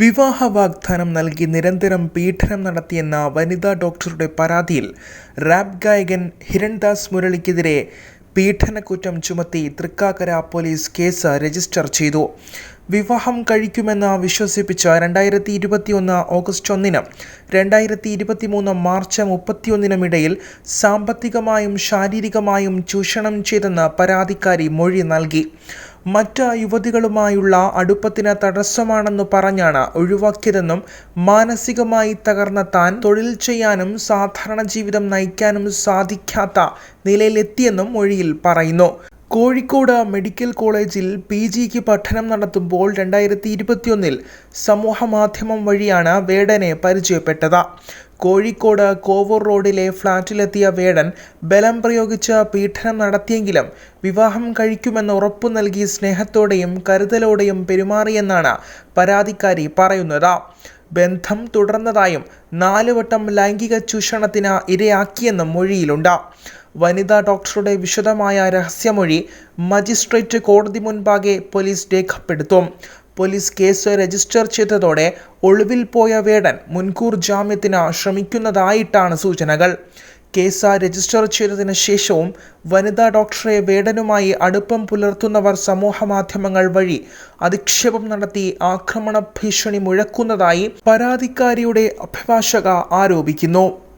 വിവാഹ വാഗ്ദാനം നൽകി നിരന്തരം പീഡനം നടത്തിയെന്ന വനിതാ ഡോക്ടറുടെ പരാതിയിൽ റാപ്പ് ഗായകൻ ഹിരൺദാസ് മുരളിക്കെതിരെ പീഡനക്കുറ്റം ചുമത്തി തൃക്കാക്കര പോലീസ് കേസ് രജിസ്റ്റർ ചെയ്തു. വിവാഹം കഴിക്കുമെന്ന് വിശ്വസിപ്പിച്ച രണ്ടായിരത്തി ഇരുപത്തിയൊന്ന് ഓഗസ്റ്റ് ഒന്നിനും രണ്ടായിരത്തി ഇരുപത്തിമൂന്ന് മാർച്ച് മുപ്പത്തിയൊന്നിനും ഇടയിൽ സാമ്പത്തികമായും ശാരീരികമായും ചൂഷണം ചെയ്തെന്ന് പരാതിക്കാരി മൊഴി നൽകി. മറ്റ് യുവതികളുമായുള്ള അടുപ്പത്തിന് തടസ്സമാണെന്ന് പറഞ്ഞാണ് ഒഴിവാക്കിയതെന്നും മാനസികമായി തകർന്ന താൻ തൊഴിൽ ചെയ്യാനും സാധാരണ ജീവിതം നയിക്കാനും സാധിക്കാത്ത നിലയിലെത്തിയെന്നും മൊഴിയിൽ പറയുന്നു. കോഴിക്കോട് മെഡിക്കൽ കോളേജിൽ പി ജിക്ക് പഠനം നടത്തുമ്പോൾ രണ്ടായിരത്തി ഇരുപത്തിയൊന്നിൽ സമൂഹമാധ്യമം വഴിയാണ് വേടനെ പരിചയപ്പെട്ടത്. കോഴിക്കോട് കോവൂർ റോഡിലെ ഫ്ളാറ്റിലെത്തിയ വേടൻ ബലം പ്രയോഗിച്ച് പീഡനം നടത്തിയെങ്കിലും വിവാഹം കഴിക്കുമെന്ന് ഉറപ്പു നൽകി സ്നേഹത്തോടെയും കരുതലോടെയും പെരുമാറിയെന്നാണ് പരാതിക്കാരി പറയുന്നത്. ബന്ധം തുടർന്നതായും നാലുവട്ടം ലൈംഗിക ചൂഷണത്തിന് ഇരയാക്കിയെന്നും മൊഴിയിലുണ്ട്. വനിതാ ഡോക്ടറുടെ വിശദമായ രഹസ്യമൊഴി മജിസ്ട്രേറ്റ് കോടതി മുൻപാകെ പോലീസ് രേഖപ്പെടുത്തും. പോലീസ് കേസ് രജിസ്റ്റർ ചെയ്തതോടെ ഒളിവിൽ പോയ വേടൻ മുൻകൂർ ജാമ്യത്തിന് ശ്രമിക്കുന്നതായിട്ടാണ് സൂചനകൾ. കേസ് രജിസ്റ്റർ ചെയ്തതിനു ശേഷവും വനിതാ ഡോക്ടറെ വേടനുമായി അടുപ്പം പുലർത്തുന്നവർ സമൂഹമാധ്യമങ്ങൾ വഴി അധിക്ഷേപം നടത്തി ആക്രമണ ഭീഷണി മുഴക്കുന്നതായി പരാതിക്കാരിയുടെ അഭിഭാഷക ആരോപിക്കുന്നു.